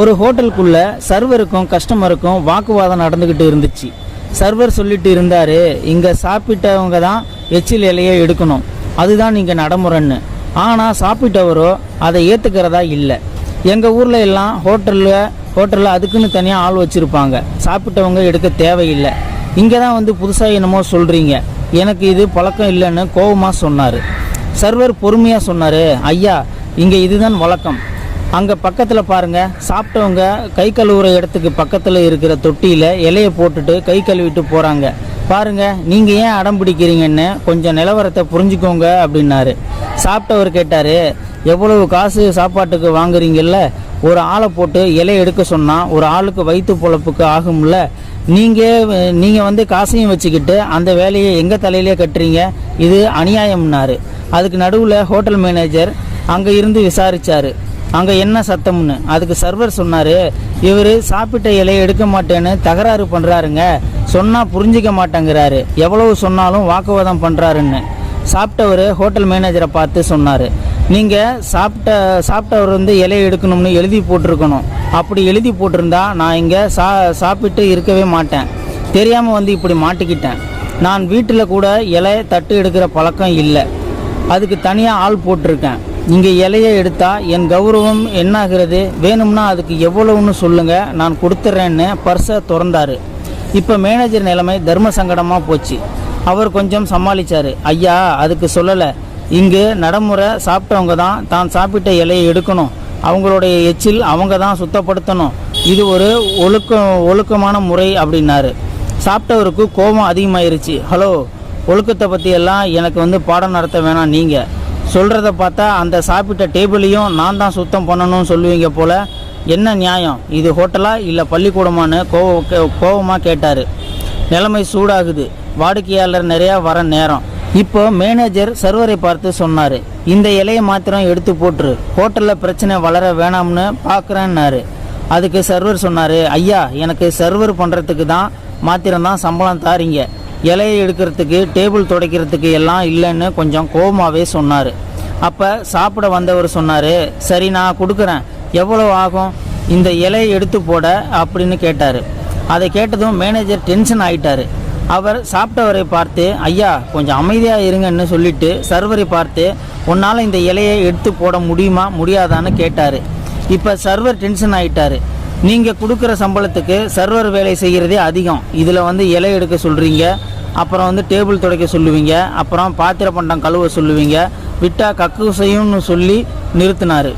ஒரு ஹோட்டலுக்குள்ள சர்வருக்கும் கஸ்டமருக்கும் வாக்குவாதம் நடந்துக்கிட்டு இருந்துச்சு. சர்வர் சொல்லிட்டு இருந்தார் இங்கே சாப்பிட்டவங்க தான் எச்சில் இலையை எடுக்கணும். அதுதான் நீங்கள் நடைமுறைன்னு. ஆனால் சாப்பிட்டவரோ அதை ஏற்றுக்கிறதா இல்லை. எங்கள் ஊரில் எல்லாம் ஹோட்டலில் ஹோட்டலில் அதுக்குன்னு தனியாக ஆள் வச்சுருப்பாங்க. சாப்பிட்டவங்க எடுக்க தேவையில்லை. இங்கே தான் வந்து புதுசாக என்னமோ சொல்கிறீங்க எனக்கு இது பழக்கம் இல்லைன்னு கோபமாக சொன்னார். சர்வர் பொறுமையாக சொன்னார் ஐயா இங்கே இதுதான் வழக்கம். அங்கே பக்கத்தில் பாருங்கள் சாப்பிட்டவங்க கை கழுவுற இடத்துக்கு பக்கத்தில் இருக்கிற தொட்டியில் இலையை போட்டுட்டு கை கழுவிட்டு போகிறாங்க பாருங்கள் நீங்கள் ஏன் அடம் பிடிக்கிறீங்கன்னு கொஞ்சம் நிலவரத்தை புரிஞ்சுக்கோங்க அப்படின்னாரு. சாப்பிட்டவர் கேட்டார் எவ்வளவு காசு சாப்பாட்டுக்கு வாங்குறீங்கல்ல? ஒரு ஆளை போட்டு இலை எடுக்க சொன்னால் ஒரு ஆளுக்கு வயிற்று பொழப்புக்கு ஆகும்ல? நீங்கள் நீங்கள் வந்து காசையும் வச்சுக்கிட்டு அந்த வேலையை எங்கள் தலையிலே கட்டுறீங்க? இது அநியாயம்னாரு. அதுக்கு நடுவில் ஹோட்டல் மேனேஜர் அங்கே இருந்து விசாரித்தார் அங்கே என்ன சத்தம்னு? அதுக்கு சர்வர் சொன்னார் இவர் சாப்பிட்ட இலையை எடுக்க மாட்டேன்னு தகராறு பண்ணுறாருங்க சொன்னால் புரிஞ்சிக்க மாட்டேங்கிறாரு. எவ்வளவு சொன்னாலும் வாக்குவாதம் பண்ணுறாருன்னு சாப்பிட்டவர் ஹோட்டல் மேனேஜரை பார்த்து சொன்னார் நீங்கள் சாப்பிட்ட சாப்பிட்டவர் வந்து இலையை எடுக்கணும்னு எழுதி போட்டிருக்கணும். அப்படி எழுதி போட்டிருந்தா நான் இங்கே சா சாப்பிட்டு இருக்கவே மாட்டேன். தெரியாமல் வந்து இப்படி மாட்டிக்கிட்டேன். நான் வீட்டில் கூட இலை தட்டு எடுக்கிற பழக்கம் இல்லை. அதுக்கு தனியாக ஆள் போட்டிருக்கேன். இங்கே இலையை எடுத்தா என் கௌரவம் என்னாகிறது? வேணும்னா அதுக்கு எவ்வளவுன்னு சொல்லுங்க. நான் கொடுத்துட்றேன்னு பர்ஸை திறந்தாரு. இப்போ மேனேஜர் நிலைமை தர்ம சங்கடமாக போச்சு. அவர் கொஞ்சம் சமாளித்தார் ஐயா அதுக்கு சொல்லலை. இங்கு நடைமுறை சாப்பிட்டவங்க தான் தான் சாப்பிட்ட இலையை எடுக்கணும். அவங்களுடைய எச்சில் அவங்க தான் சுத்தப்படுத்தணும். இது ஒரு ஒழுக்க ஒழுக்கமான முறை அப்படின்னாரு. சாப்பிட்டவருக்கு கோபம் அதிகமாயிருச்சு. ஹலோ ஒழுக்கத்தை பற்றியெல்லாம் எனக்கு வந்து பாடம் நடத்த வேணாம் நீங்கள் சொல்கிறத பார்த்தா அந்த சாப்பிட்ட டேபிளையும் நான் தான் சுத்தம் பண்ணணும்னு சொல்லுவீங்க போல். என்ன நியாயம்? இது ஹோட்டலா இல்லை பள்ளிக்கூடமான்னு கோவ கோவமாக கேட்டார். நிலைமை சூடாகுது. வாடிக்கையாளர் நிறையா வர நேரம். இப்போ மேனேஜர் சர்வரை பார்த்து சொன்னார் இந்த இலையை மாத்திரம் எடுத்து போட்டுரு. ஹோட்டலில் பிரச்சனை வளர வேணாம்னு பார்க்குறேன்னாரு அதுக்கு சர்வர் சொன்னார் ஐயா எனக்கு சர்வர் பண்ணுறதுக்கு தான் மாத்திரம் தான் சம்பளம் தாரீங்க. இலையை எடுக்கிறதுக்கு டேபிள் துடைக்கிறதுக்கு எல்லாம் இல்லைன்னு கொஞ்சம் கோபமாகவே சொன்னார். அப்போ சாப்பிட வந்தவர் சொன்னார் சரி நான் கொடுக்குறேன். எவ்வளோ ஆகும்? இந்த இலையை எடுத்து போட அப்படின்னு கேட்டார். அதை கேட்டதும் மேனேஜர் டென்ஷன் ஆகிட்டார் அவர் சாப்பிட்டவரை பார்த்து ஐயா கொஞ்சம் அமைதியாக இருங்கன்னு சொல்லிட்டு சர்வரை பார்த்து உன்னால் இந்த இலையை எடுத்து போட முடியுமா? முடியாதான்னு கேட்டார். இப்போ சர்வர் டென்ஷன் ஆகிட்டாரு நீங்கள் கொடுக்குற சம்பளத்துக்கு சர்வர் வேலை செய்கிறதே அதிகம். இதில் வந்து இலை எடுக்க சொல்கிறீங்க அப்புறம் வந்து டேபிள் துடைக்க சொல்லுவீங்க அப்புறம் பாத்திர பண்டம் கழுவ சொல்லுவீங்க விட்டா கக்கு செய்யும்னு சொல்லி நிறுத்தினாரு.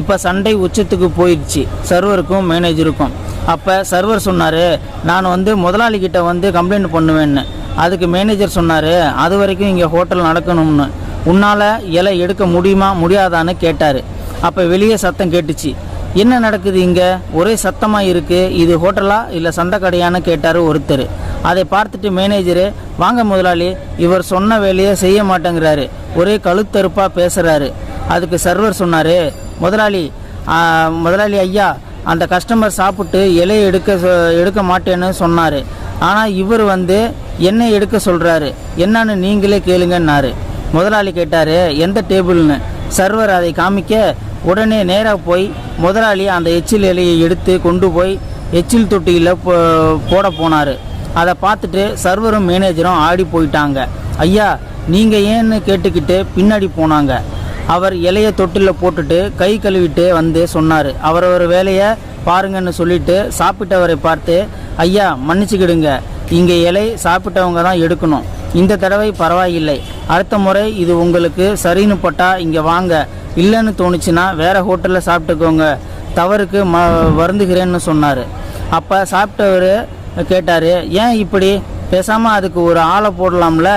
இப்போ சண்டை உச்சத்துக்கு போயிடுச்சு சர்வருக்கும் மேனேஜருக்கும் அப்போ சர்வர் சொன்னார் நான் வந்து முதலாளி கிட்ட வந்து கம்ப்ளைண்ட் பண்ணுவேன்னு. அதுக்கு மேனேஜர் சொன்னார் அது வரைக்கும் இங்கே ஹோட்டல் நடக்கணும்னு. உன்னால் இலை எடுக்க முடியுமா முடியாதான்னு கேட்டார். அப்போ வெளியே சத்தம் கேட்டுச்சு. என்ன நடக்குது இங்கே? ஒரே சத்தமாக இருக்குது இது ஹோட்டலா? இல்லை சந்தை கடையான்னு கேட்டார் ஒருத்தர். அதை பார்த்துட்டு மேனேஜரு வாங்க முதலாளி இவர் சொன்ன வேலையை செய்ய மாட்டேங்கிறாரு. ஒரே கழுத்தறுப்பாக பேசுகிறாரு அதுக்கு சர்வர் சொன்னார் முதலாளி முதலாளி ஐயா அந்த கஸ்டமர் சாப்பிட்டு இலையை எடுக்க சொ- எடுக்க மாட்டேன்னு சொன்னார். ஆனால் இவர் வந்து என்ன எடுக்க சொல்கிறாரு என்னன்னு நீங்களே கேளுங்கன்னாரு. முதலாளி கேட்டார் எந்த டேபிள்னு? சர்வர் அதை காமிக்க உடனே நேராக போய் முதலாளி அந்த எச்சில் இலையை எடுத்து கொண்டு போய் எச்சில் தொட்டியில் போ போட போனார். அதை பார்த்துட்டு சர்வரும் மேனேஜரும் ஆடி போயிட்டாங்க. ஐயா நீங்கள் ஏன்னு கேட்டுக்கிட்டு பின்னாடி போனாங்க. அவர் இலைய தொட்டில் போட்டுட்டு கை கழுவிட்டு வந்து சொன்னார். அவரவர் வேலையை பாருங்கன்னு சொல்லிட்டு சாப்பிட்டவரை பார்த்து ஐயா மன்னிச்சுக்கிடுங்க. இங்கே இலை சாப்பிட்டவங்க தான் எடுக்கணும். இந்த தடவை பரவாயில்லை. அடுத்த முறை இது உங்களுக்கு சரின்னு பட்டா இங்கே வாங்க. இல்லைன்னு தோணுச்சுன்னா வேற ஹோட்டலில் சாப்பிட்டுக்கோங்க. தவறுக்கு ம வருந்துகிறேன்னு சொன்னார். அப்போ சாப்பிட்டவர் கேட்டார் ஏன் இப்படி? பேசாமல் அதுக்கு ஒரு ஆளை போடலாம்ல?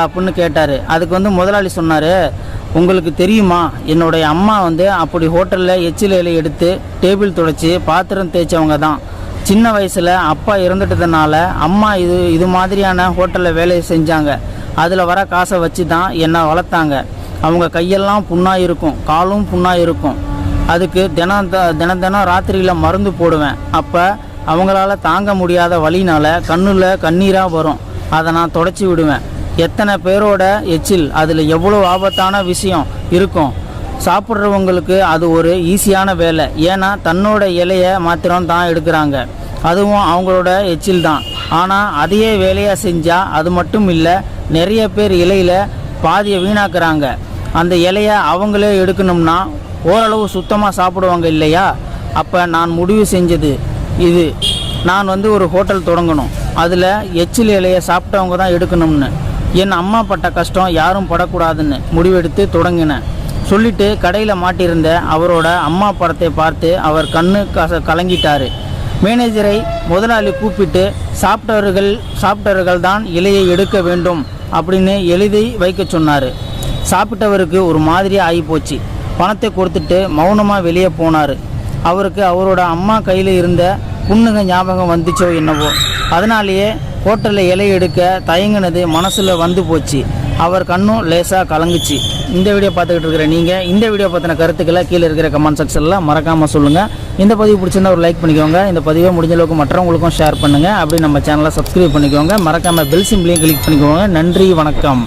அப்படின்னு கேட்டார். அதுக்கு வந்து முதலாளி சொன்னார் உங்களுக்கு தெரியுமா? என்னுடைய அம்மா வந்து அப்படி ஹோட்டலில் எச்சில் இலை எடுத்து டேபிள் துடைச்சி பாத்திரம் தேய்ச்சவங்க தான். சின்ன வயசில் அப்பா இறந்துட்டதுனால அம்மா இது இது மாதிரியான ஹோட்டலில் வேலையை செஞ்சாங்க. அதில் வர காசை வச்சு தான் என்னை வளர்த்தாங்க. அவங்க கையெல்லாம் புண்ணாக இருக்கும். காலும் புண்ணாக இருக்கும். அதுக்கு தினம் த- தினம் தினம் ராத்திரியில் மருந்து போடுவேன். அப்போ அவங்களால தாங்க முடியாத வழினால கண்ணில் கண்ணீராக வரும். அதை நான் தொடச்சி விடுவேன். எத்தனை பேரோட எச்சில் அதில் எவ்வளோ ஆபத்தான விஷயம் இருக்கும். சாப்பிட்றவங்களுக்கு அது ஒரு ஈஸியான வேலை. ஏன்னா தன்னோட இலையை மாத்திரம் தான் எடுக்கிறாங்க. அதுவும் அவங்களோட எச்சில் தான். ஆனால் அதையே வேலையாக செஞ்சால் அது மட்டும் இல்லை நிறைய பேர் இலையில் பாதியை வீணாக்குறாங்க. அந்த இலையை அவங்களே எடுக்கணும்னா ஓரளவு சுத்தமாக சாப்பிடுவாங்க இல்லையா? அப்போ நான் முடிவு செஞ்சது இது. நான் வந்து ஒரு ஹோட்டல் தொடங்கணும். அதில் எச்சில் இலையை சாப்பிட்டவங்க தான் எடுக்கணும்னு. என் அம்மா பட்ட கஷ்டம் யாரும் படக்கூடாதுன்னு முடிவெடுத்து தொடங்கினேன். சொல்லிட்டு கடையில் மாட்டியிருந்த அவரோட அம்மா படத்தை பார்த்து அவர் கண்ணு கச கலங்கிட்டார். மேனேஜரை முதலாளி கூப்பிட்டு சாப்பிட்டவர்கள் சாப்பிட்டவர்கள் தான் இலையை எடுக்க வேண்டும் அப்படின்னு எழுதி வைக்க சொன்னார். சாப்பிட்டவருக்கு ஒரு மாதிரியாக ஆகி போச்சு பணத்தை கொடுத்துட்டு மௌனமாக வெளியே போனார். அவருக்கு அவரோட அம்மா கையில் இருந்த புண்ணுங்க ஞாபகம் வந்துச்சோ என்னவோ. அதனாலேயே ஹோட்டலில் இலை எடுக்க தயங்கினது மனசில் வந்து போச்சு. அவர் கண்ணும் லேசாக கலங்குச்சு. இந்த வீடியோ பார்த்துக்கிட்டு இருக்கிற நீங்கள் இந்த வீடியோ பற்றின கருத்துக்களை கீழே இருக்கிற கமெண்ட் செக்ஷனில் மறக்காமல் சொல்லுங்கள் இந்த பதிவு பிடிச்சிருந்தா ஒரு லைக் பண்ணிக்கோங்க. இந்த பதிவை முடிஞ்ச அளவுக்கு மற்றவங்களுக்கும் ஷேர் பண்ணுங்கள் அப்படி நம்ம சேனலை சப்ஸ்கிரைப் பண்ணிக்கோங்க. மறக்காமல் பெல் சிம்பிளையும் கிளிக் பண்ணிக்கோங்க. நன்றி வணக்கம்.